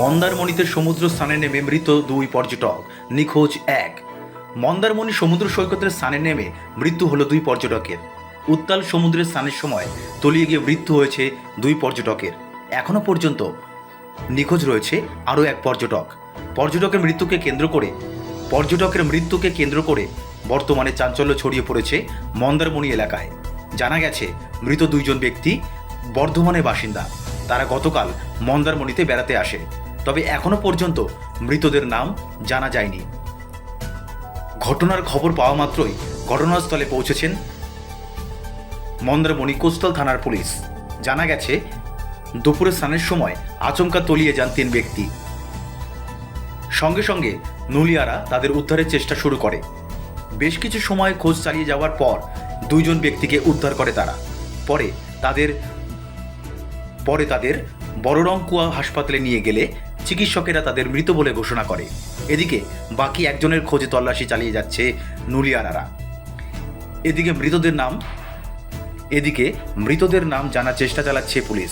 মন্দারমণিতে সমুদ্র স্থানে নেমে মৃত দুই পর্যটক, নিখোঁজ এক। মন্দারমণি সমুদ্র সৈকতের স্থানে নেমে মৃত্যু হলো দুই পর্যটকের। উত্তাল সমুদ্রের স্নানের সময় তলিয়ে গিয়ে মৃত্যু হয়েছে দুই পর্যটকের। এখনও পর্যন্ত নিখোঁজ রয়েছে আরও এক পর্যটক। পর্যটকের মৃত্যুকে কেন্দ্র করে, পর্যটকের মৃত্যুকে কেন্দ্র করে বর্তমানে চাঞ্চল্য ছড়িয়ে পড়েছে মন্দারমণি এলাকায়। জানা গেছে, মৃত দুইজন ব্যক্তি বর্ধমানের বাসিন্দা। তারা গতকাল মন্দারমণিতে বেড়াতে আসে। তবে এখনও পর্যন্ত মৃতদের নাম জানা যায়নি। ঘটনার খবর পাওয়া মাত্রই ঘটনাস্থলে পৌঁছেছেন মন্দারমণি কোস্টাল থানার পুলিশ। জানা গেছে, দুপুরে স্নানের সময় আচমকা তলিয়ে যান তিন ব্যক্তি। সঙ্গে সঙ্গে নুলিয়ারা তাদের উদ্ধারের চেষ্টা শুরু করে। বেশ কিছু সময় খোঁজ চালিয়ে যাওয়ার পর দুইজন ব্যক্তিকে উদ্ধার করে তারা। পরে তাদের পরে তাদের বড়রংকুয়া হাসপাতালে নিয়ে গেলে চিকিৎসকেরা তাদের মৃত বলে ঘোষণা করে। এদিকে বাকি একজনের খোঁজে তল্লাশি চালিয়ে যাচ্ছে নুলিয়ারারা। এদিকে মৃতদের নাম, এদিকে মৃতদের নাম জানার চেষ্টা চালাচ্ছে পুলিশ।